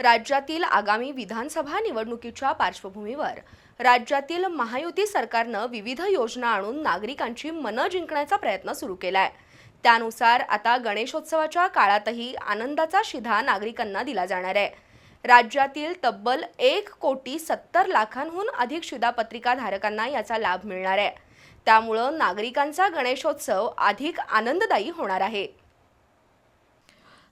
राज्यातील आगामी विधानसभा निवडणुकीच्या पार्श्वभूमीवर. राज्यातील महायुती सरकारनं विविध योजना आणून नागरिकांची मनं जिंकण्याचा प्रयत्न सुरू केलाय. त्यानुसार आता गणेशोत्सवाच्या काळातही आनंदाचा शिधा नागरिकांना दिला जाणार आहे. राज्यातील तब्बल एक कोटी सत्तर लाखांहून अधिक शिधापत्रिका धारकांना याचा लाभ मिळणार आहे. त्यामुळं नागरिकांचा गणेशोत्सव अधिक आनंददायी होणार आहे.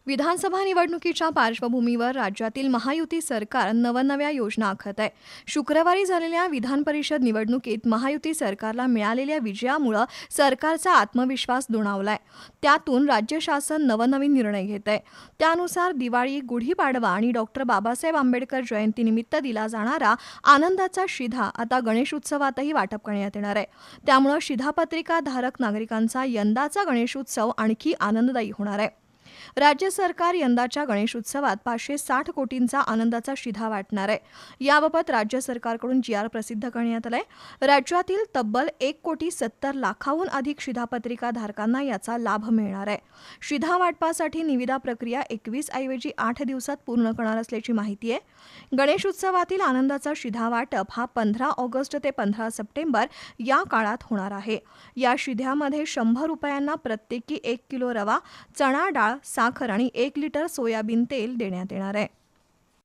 विधानसभा निवडणुकीच्या पार्श्वभूमीवर राज्यातील महायुती सरकार नवनव्या योजना आखत आहे. शुक्रवारी झालेल्या विधान परिषद निवडणुकीत महायुती सरकारला मिळालेल्या विजयामुळं सरकारचा आत्मविश्वास दुणावलाय. त्यातून राज्य शासन नवनवीन निर्णय घेत आहे. त्यानुसार दिवाळी गुढीपाडवा आणि डॉक्टर बाबासाहेब आंबेडकर जयंतीनिमित्त दिला जाणारा आनंदाचा शिधा आता गणेशोत्सवातही वाटप करण्यात येणार आहे. त्यामुळं शिधापत्रिका धारक नागरिकांचा यंदाचा गणेशोत्सव आणखी आनंददायी होणार आहे. राज्य सरकार यंदाच्या गणेशोत्सवात पाचशे साठ कोटींचा आनंदाचा शिधा वाटणार आहे. याबाबत राज्य सरकारकडून जी आर प्रसिद्ध करण्यात आलाय. राज्यातील तब्बल एक कोटी सत्तर लाखाहून अधिक शिधापत्रिका धारकांना याचा लाभ मिळणार आहे. शिधा वाटपासाठी निविदा प्रक्रिया एकवीस ऐवजी आठ दिवसात पूर्ण करणार असल्याची माहिती आहे. गणेशोत्सवातील आनंदाचा शिधा वाटप हा पंधरा ऑगस्ट ते पंधरा सप्टेंबर या काळात होणार आहे. या शिध्यामध्ये शंभर रुपयांना प्रत्येकी एक किलो रवा चणा डाळ साखर आणि एक लिटर सोयाबीन तेल देण्यात येणार आहे.